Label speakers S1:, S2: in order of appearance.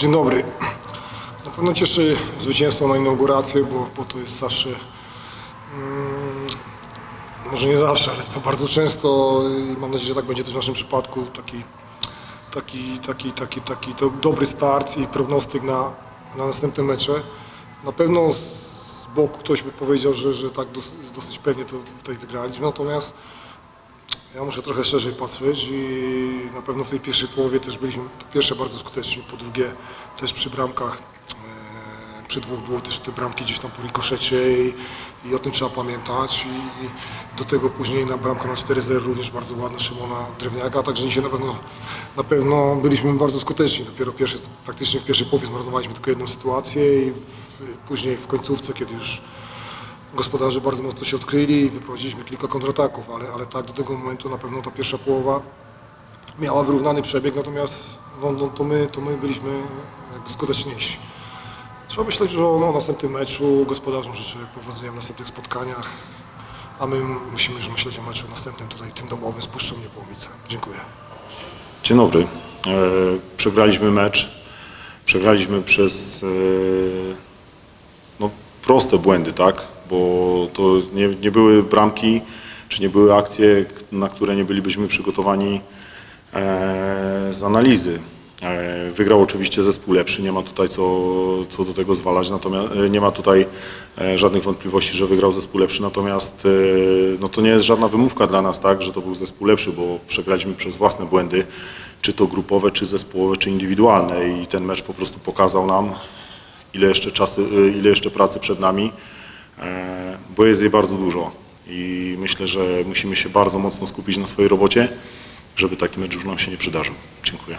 S1: Dzień dobry. Na pewno cieszy zwycięstwo na inaugurację, bo, bo to jest zawsze, mm, może nie zawsze, ale bardzo często i mam nadzieję, że tak będzie też w naszym przypadku, taki, taki, taki, taki, taki do, dobry start i prognostyk na, na następne mecze. Na pewno z boku ktoś by powiedział, że, że tak dos, dosyć pewnie to tutaj wygraliśmy, natomiast ja muszę trochę szerzej patrzeć i na pewno w tej pierwszej połowie też byliśmy po pierwsze bardzo skuteczni, po drugie też przy bramkach, e, przy dwóch było też te bramki gdzieś tam po rikoszecie i, i o tym trzeba pamiętać i, i do tego później na bramka na 4-0 również bardzo ładna Szymona Drewniaka, także dzisiaj na pewno, na pewno byliśmy bardzo skuteczni, dopiero pierwszy, praktycznie w pierwszej połowie zmarnowaliśmy tylko jedną sytuację i w, później w końcówce, kiedy już gospodarze bardzo mocno się odkryli i wyprowadziliśmy kilka kontrataków, ale, ale tak do tego momentu na pewno ta pierwsza połowa miała wyrównany przebieg, natomiast no, no, to, my, to my byliśmy skuteczniejsi. Trzeba myśleć już o no, następnym meczu, gospodarzom życzę powodzenia w następnych spotkaniach, a my musimy już myśleć o meczu następnym tutaj, tym domowym z Puszczą Niepołomice. Dziękuję.
S2: Dzień dobry. E, przegraliśmy mecz. Przegraliśmy przez e, no, proste błędy, tak? Bo to nie, nie były bramki, czy nie były akcje, na które nie bylibyśmy przygotowani e, z analizy. E, wygrał oczywiście zespół lepszy, nie ma tutaj co, co do tego zwalać, natomiast e, nie ma tutaj żadnych wątpliwości, że wygrał zespół lepszy, natomiast no, to nie jest żadna wymówka dla nas, tak, że to był zespół lepszy, bo przegraliśmy przez własne błędy, czy to grupowe, czy zespołowe, czy indywidualne i ten mecz po prostu pokazał nam, ile jeszcze, ile jeszcze pracy przed nami, bo jest jej bardzo dużo i myślę, że musimy się bardzo mocno skupić na swojej robocie, żeby taki mecz już nam się nie przydarzył. Dziękuję.